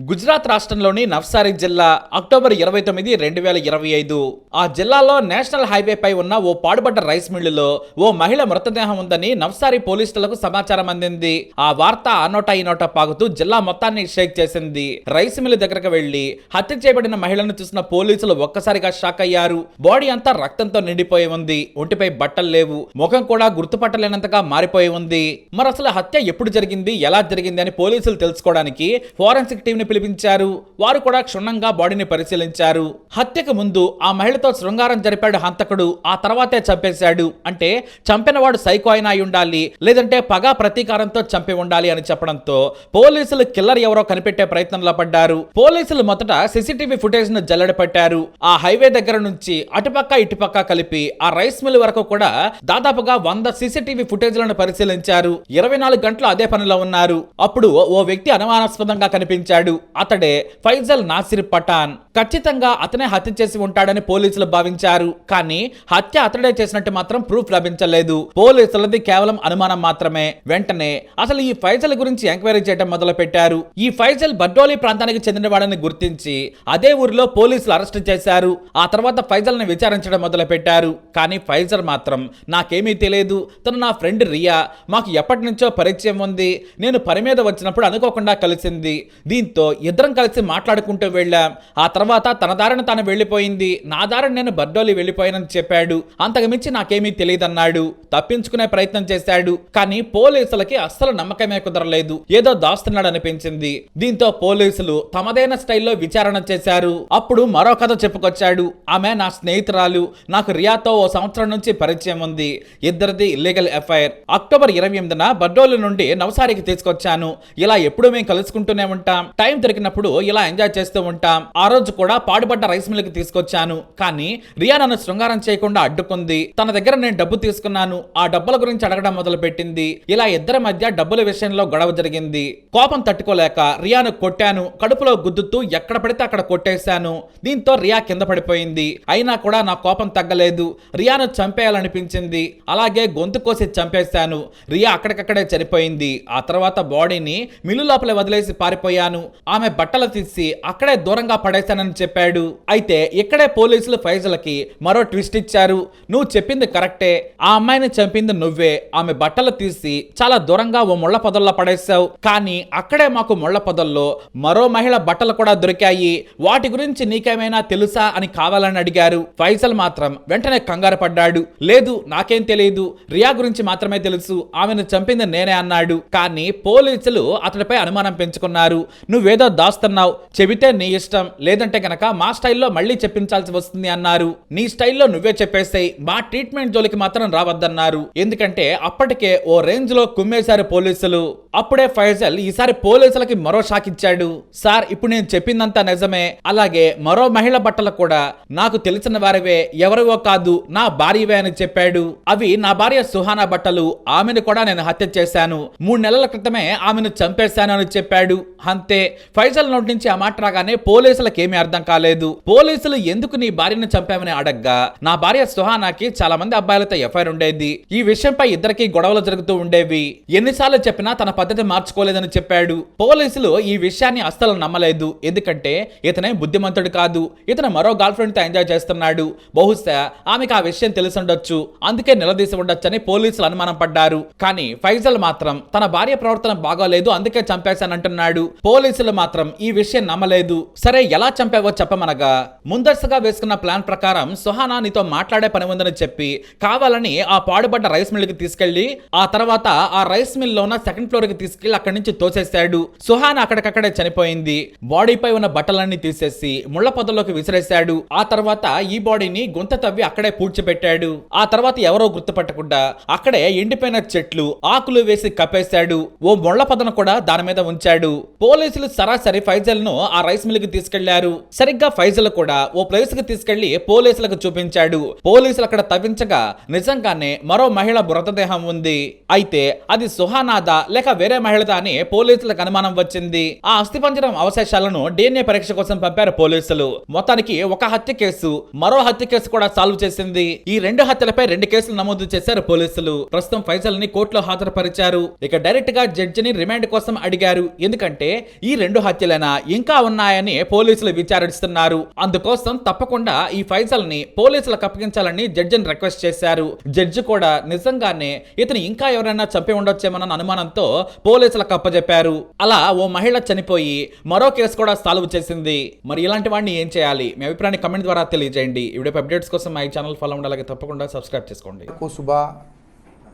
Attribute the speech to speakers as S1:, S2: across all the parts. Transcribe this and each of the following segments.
S1: గుజరాత్ రాష్ట్రంలోని నవ్సారి జిల్లా అక్టోబర్ ఇరవై తొమ్మిది రెండు వేల ఇరవై ఐదు. ఆ జిల్లాలో నేషనల్ హైవేపై ఉన్న ఓ పాడుబడ్డ రైస్ మిల్లులో ఓ మహిళ మృతదేహం ఉందని నవ్సారి పోలీసులకు సమాచారం అందింది. ఆ వార్త ఆనోటా ఈ నోట పాగుతూ జిల్లా మొత్తాన్ని షేక్ చేసింది. రైస్ మిల్లు దగ్గరకు వెళ్ళి హత్య చేయబడిన మహిళను చూసిన పోలీసులు ఒక్కసారిగా షాక్ అయ్యారు. బాడీ అంతా రక్తంతో నిండిపోయి ఉంది. ఒంటిపై బట్టలు లేవు. ముఖం కూడా గుర్తుపట్టలేనంతగా మారిపోయి ఉంది. మరి అసలు హత్య ఎప్పుడు జరిగింది? ఎలా జరిగింది? అని పోలీసులు తెలుసుకోవడానికి ఫోరెన్సిక్ టీం ని పిలిపించారు. వారు కూడా క్షుణ్ణంగా బాడీని పరిశీలించారు. హత్యకు ముందు ఆ మహిళతో శృంగారం జరిపాడు హంతకుడు. ఆ తర్వాతే చంపేశాడు. అంటే చంపినవాడు సైకో అయినా అయి ఉండాలి లేదంటే పగా ప్రతీకారంతో చంపి ఉండాలి అని చెప్పడంతో పోలీసులు కిల్లర్ ఎవరో కనిపెట్టే ప్రయత్నంలో పడ్డారు. పోలీసులు మొదట సీసీటీవీ ఫుటేజ్ను జల్లెడపట్టారు ఆ హైవే దగ్గర నుంచి అటుపక్క ఇటుపక్క కలిపి ఆ రైస్ మిల్ వరకు కూడా దాదాపుగా వంద సీసీటీవీ ఫుటేజ్లను పరిశీలించారు. ఇరవై నాలుగు గంటలు అదే పనిలో ఉన్నారు. అప్పుడు ఓ వ్యక్తి అనుమానాస్పదంగా కనిపించాడు. అతడే ఫైజల్ నాసిర్ పఠాన్. ఖచ్చితంగా అతనే హత్య చేసి ఉంటాడని పోలీసులు భావించారు. కానీ హత్య అతడే చేసినట్టు మాత్రం ప్రూఫ్ లభించలేదు. పోలీసులది కేవలం అనుమానం మాత్రమే. వెంటనే అసలు ఈ ఫైజల్ గురించి ఎంక్వైరీ చేయడం మొదలు పెట్టారు ఈ ఫైజల్ బడ్డోలి ప్రాంతానికి చెందినవాడని గుర్తించి అదే ఊరిలో పోలీసులు అరెస్ట్ చేశారు. ఆ తర్వాత ఫైజల్ని విచారించడం మొదలు పెట్టారు కానీ ఫైజల్ మాత్రం నాకేమీ తెలియదు. తను నా ఫ్రెండ్ రియా. మాకు ఎప్పటి నుంచో పరిచయం ఉంది. నేను పని మీద వచ్చినప్పుడు అనుకోకుండా కలిసింది. దీంతో ఇద్దరం కలిసి మాట్లాడుకుంటూ వెళ్ళాం. ఆ తర్వాత తన దారిన తాను వెళ్ళిపోయింది. నా దారిని నేను బర్డోలి వెళ్ళిపోయానని చెప్పాడు. అంతకుమించి నాకేమీ తెలియదన్నాడు. తప్పించుకునే ప్రయత్నం చేశాడు. కానీ పోలీసులకి అస్సలు నమ్మకమే కుదరలేదు. ఏదో దాస్తున్నాడు అనిపించింది దీంతో పోలీసులు తమదైన స్టైల్లో విచారణ చేశారు. అప్పుడు మరో కథ చెప్పుకొచ్చాడు. ఆమె నా స్నేహితురాలు. నాకు రియాతో ఓ సంవత్సరం నుంచి పరిచయం ఉంది. ఇద్దరిది ఇల్లీగల్ ఎఫ్ఐఆర్ అక్టోబర్ ఇరవై ఎనిమిదిన బర్డోలి నుండి నవసారికి తీసుకొచ్చాను. ఇలా ఎప్పుడు మేము కలుసుకుంటూనే ఉంటాం. టైం దొరికినప్పుడు ఇలా ఎంజాయ్ చేస్తూ ఉంటాం. ఆ రోజు కూడా పాడుపడ్డ రైస్ మిల్కి తీసుకొచ్చాను. కానీ రియా నన్ను శృంగారం చేయకుండా అడ్డుకుంది. తన దగ్గర నేను డబ్బు తీసుకున్నాను. ఆ డబ్బుల గురించి అడగడం మొదలు పెట్టింది ఇలా ఇద్దరి మధ్య డబ్బుల విషయంలో గొడవ జరిగింది. కోపం తట్టుకోలేక రియాను కొట్టాను. కడుపులో గుద్దుతూ ఎక్కడ పడితే అక్కడ కొట్టేశాను. దీంతో రియా కింద పడిపోయింది. అయినా కూడా నా కోపం తగ్గలేదు. రియాను చంపేయాలనిపించింది. అలాగే గొంతు కోసి చంపేశాను. రియా అక్కడికక్కడే చనిపోయింది. ఆ తర్వాత బాడీని మిల్లు లోపల వదిలేసి పారిపోయాను. ఆమె బట్టలు తీసి అక్కడే దూరంగా పడేశానని చెప్పాడు. అయితే ఇక్కడే పోలీసులు ఫైజలకి మరో ట్విస్ట్ ఇచ్చారు. నువ్వు చెప్పింది కరెక్టే. ఆ అమ్మాయిని చంపింది నువ్వే. ఆమె బట్టలు తీసి చాలా దూరంగా ఓ ముళ్ళ పొదల్లో పడేశావు. కానీ అక్కడే మాకు ముళ్ళ పొదల్లో మరో మహిళ బట్టలు కూడా దొరికాయి. వాటి గురించి నీకేమైనా తెలుసా అని కావాలని అడిగారు. ఫైజల్ మాత్రం వెంటనే కంగారు పడ్డాడు. లేదు నాకేం తెలియదు రియా గురించి మాత్రమే తెలుసు. ఆమెను చంపింది నేనే అన్నాడు. కానీ పోలీసులు అతడిపై అనుమానం పెంచుకున్నారు. నువ్వేదో దాస్తున్నావు చెబితే నీ ఇష్టం. లేదంటే గనక మా స్టైల్లో మళ్ళీ చెప్పించాల్సి వస్తుంది అన్నారు. నీ స్టైల్లో నువ్వే చెప్పేస్తే మా ట్రీట్మెంట్ జోలికి మాత్రం రావద్దన్నారు. ఎందుకంటే అప్పటికే ఓ రేంజ్లో కుమ్మేశారు పోలీసులు. అప్పుడే ఫైజల్ ఈసారి పోలీసులకి మరో షాక్ ఇచ్చాడు. సార్ ఇప్పుడు నేను చెప్పిందంతా నిజమే. అలాగే మరో మహిళ బట్టలు కూడా నాకు తెలిసిన వారివే. ఎవరివో కాదు నా భార్యవే అని చెప్పాడు. అవి నా భార్య సుహానా బట్టలు. ఆమెను కూడా నేను హత్య చేశాను. మూడు నెలల క్రితమే ఆమెను చంపేశాను అని చెప్పాడు. అంతే. ఫైజల్ నోటి నుంచి ఆ మాట రాగానే పోలీసులకు ఏమీ అర్థం కాలేదు. పోలీసులు ఎందుకు నీ భార్యను చంపామని అడగ్గా? నా భార్య సుహానాకి చాలా మంది అబ్బాయిలతో ఎఫ్ఐఆర్ ఉండేది. ఈ విషయంపై ఇద్దరికి గొడవలు జరుగుతూ ఉండేవి. ఎన్నిసార్లు చెప్పినా తన పద్ధతి మార్చుకోలేదని చెప్పాడు. పోలీసులు ఈ విషయాన్ని అస్సలు నమ్మలేదు. ఎందుకంటే ఇతనే బుద్ధిమంతుడు కాదు. ఇతను మరో గర్ల్ ఫ్రెండ్తో ఎంజాయ్ చేస్తున్నాడు. బహుశా ఆమెకు ఆ విషయం తెలిసి ఉండొచ్చు. అందుకే నిలదీసి ఉండొచ్చని పోలీసులు అనుమానం పడ్డారు. కానీ ఫైజల్ మాత్రం తన భార్య ప్రవర్తన బాగోలేదు. అందుకే చంపేశానంటున్నాడు. పోలీసులు మాత్రం ఈ విషయం నమ్మలేదు. సరే ఎలా చంపావో చెప్పమనగా ముందస్తుగా వేసుకున్న ప్లాన్ ప్రకారం సుహానా నీతో మాట్లాడే పని ఉందని చెప్పి కావాలని ఆ పాడుబడ్డ రైస్ మిల్కి తీసుకెళ్ళి ఆ తర్వాత ఆ రైస్ మిల్లో ఉన్న సెకండ్ ఫ్లోర్కి తీసుకెళ్ళి అక్కడి నుంచి తోసేశాడు. సుహానా అక్కడికక్కడే చనిపోయింది. బాడీపై ఉన్న బట్టలన్నీ తీసేసి ముళ్ళ పొదల్లోకి విసిరేశాడు. ఆ తర్వాత ఈ బాడీని గుంత తవ్వి అక్కడే పూడ్చిపెట్టాడు. ఆ తర్వాత ఎవరో గుర్తుపట్టకుండా అక్కడే ఎండిపోయిన చెట్లు ఆకులు వేసి కప్పేశాడు. ఓ ముళ్ళ పొదను కూడా దాని మీద ఉంచాడు. పోలీసులు సరాసరి ఫైజల్ను ఆ రైస్ మిల్కి తీసుకెళ్ళారు. సరిగ్గా ఫైజల్ కూడా ఓ ప్లేస్కి తీసుకెళ్ళి పోలీసులకు చూపించాడు. పోలీసులు అక్కడ తవ్వించగా నిజంగానే మరో మహిళ మృతదేహం ఉంది. అయితే అది సుహానాదా లేక వేరే మహిళదా అని పోలీసులకు అనుమానం వచ్చింది. ఆ అస్థిపంజరం అవశేషాలను డిఎన్ఏ పరీక్ష కోసం పంపారు పోలీసులు. మొత్తానికి ఒక హత్య కేసు మరో హత్య కేసు కూడా సాల్వ్ చేసింది. ఈ రెండు హత్యలపై రెండు కేసులు నమోదు చేశారు పోలీసులు. ప్రస్తుతం ఫైజల్ని కోర్టులో హాజరుపరిచారు. ఇక డైరెక్ట్గా జడ్జిని రిమాండ్ కోసం అడిగారు. ఎందుకంటే ఈ రెండు హత్యలైనా ఇంకా ఉన్నాయని పోలీసులు విచారిస్తున్నారు అందుకోసం తప్పకుండా ఈ ఫైజల్ ని పోలీసులకు అప్పగించాలని జడ్జిని రిక్వెస్ట్ చేశారు జడ్జి కూడా నిజంగానే ఇతను ఇంకా ఎవరైనా చంపి ఉండొచ్చేమన్న అనుమానంతో పోలీసులకు అప్పజెప్పారు అలా ఓ మహిళ చనిపోయి మరో కేసు కూడా సాల్వ్ చేసింది మరి ఇలాంటి వాడిని ఏం చేయాలి మీ అభిప్రాయాన్ని కమెంట్ ద్వారా తెలియజేయండి ఈ వీడియో అప్డేట్స్ కోసం మా ఈ ఛానల్ ఫాలో ఉండాలి అలాగే తప్పకుండా సబ్స్క్రైబ్ చేసుకోండి
S2: को सुबह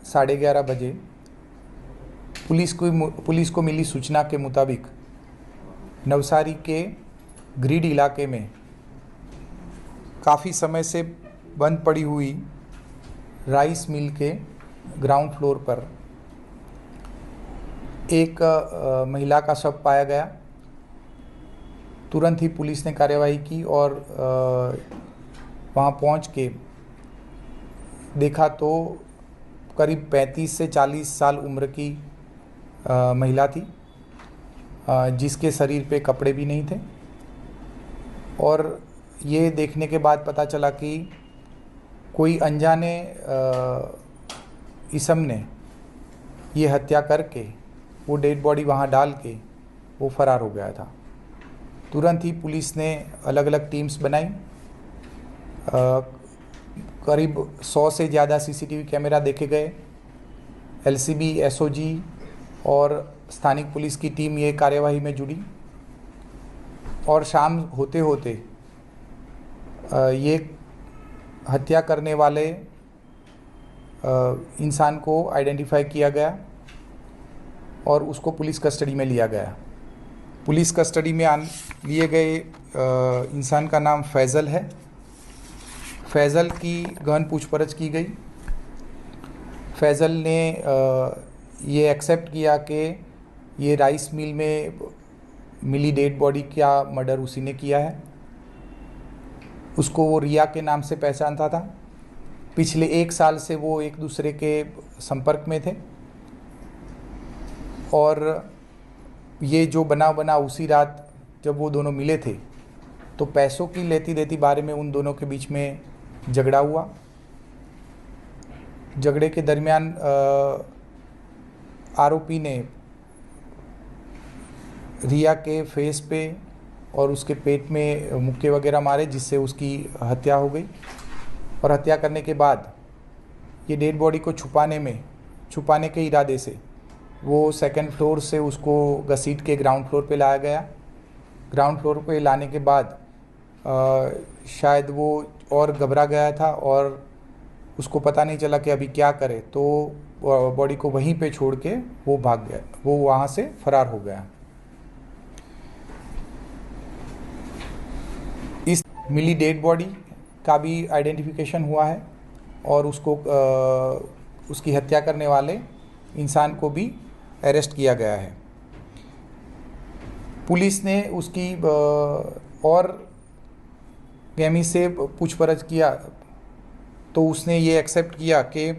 S2: साढ़े ग्यारह बजे पुलिस को पुलिस को मिली सूचना के मुताबिक नवसारी के ग्रीड इलाके में काफ़ी समय से बंद पड़ी हुई राइस मिल के ग्राउंड फ्लोर पर एक महिला का शव पाया गया। तुरंत ही पुलिस ने कार्यवाही की और वहाँ पहुँच के देखा तो करीब 35 से 40 साल उम्र की महिला थी। जिसके शरीर पे कपड़े भी नहीं थे। और ये देखने के बाद पता चला कि कोई अनजाने इसम ने ये हत्या करके वो डेड बॉडी वहाँ डाल के वो फरार हो गया था। तुरंत ही पुलिस ने अलग अलग टीम्स बनाई। करीब सौ से ज़्यादा सीसीटीवी कैमरा देखे गए। एलसीबी, एसओजी और स्थानिक पुलिस की टीम ये कार्यवाही में जुड़ी। और शाम होते होते ये हत्या करने वाले इंसान को आइडेंटिफाई किया गया और उसको पुलिस कस्टडी में लिया गया। पुलिस कस्टडी में आन, लिए गए इंसान का नाम फैज़ल है। फैज़ल की गहन पूछपरछ की गई। फैज़ल ने ये एक्सेप्ट किया कि ये राइस मिल में मिली डेड बॉडी का मर्डर उसी ने किया है? उसको वो रिया के नाम से पहचानता था। पिछले एक साल से वो एक दूसरे के संपर्क में थे। और ये जो बना बना उसी रात जब वो दोनों मिले थे तो पैसों की लेती देती बारे में उन दोनों के बीच में झगड़ा हुआ। झगड़े के दरमियान आरोपी ने रिया के फेस पे और उसके पेट में मुक्के वगैरह मारे जिससे उसकी हत्या हो गई। और हत्या करने के बाद ये डेड बॉडी को छुपाने में छुपाने के इरादे से वो सेकंड फ्लोर से उसको घसीट के ग्राउंड फ्लोर पे लाया गया। ग्राउंड फ्लोर पे लाने के बाद अ, शायद वो और घबरा गया था और उसको पता नहीं चला कि अभी क्या करे। तो बॉडी को वहीं पे छोड़ के वो भाग गया वो वहाँ से फरार हो गया। मिली डेड बॉडी का भी आइडेंटिफिकेशन हुआ है और उसको आ, उसकी हत्या करने वाले इंसान को भी अरेस्ट किया गया है। पुलिस ने उसकी और गैमी से पूछ पूछपरछ किया तो उसने ये एक्सेप्ट किया कि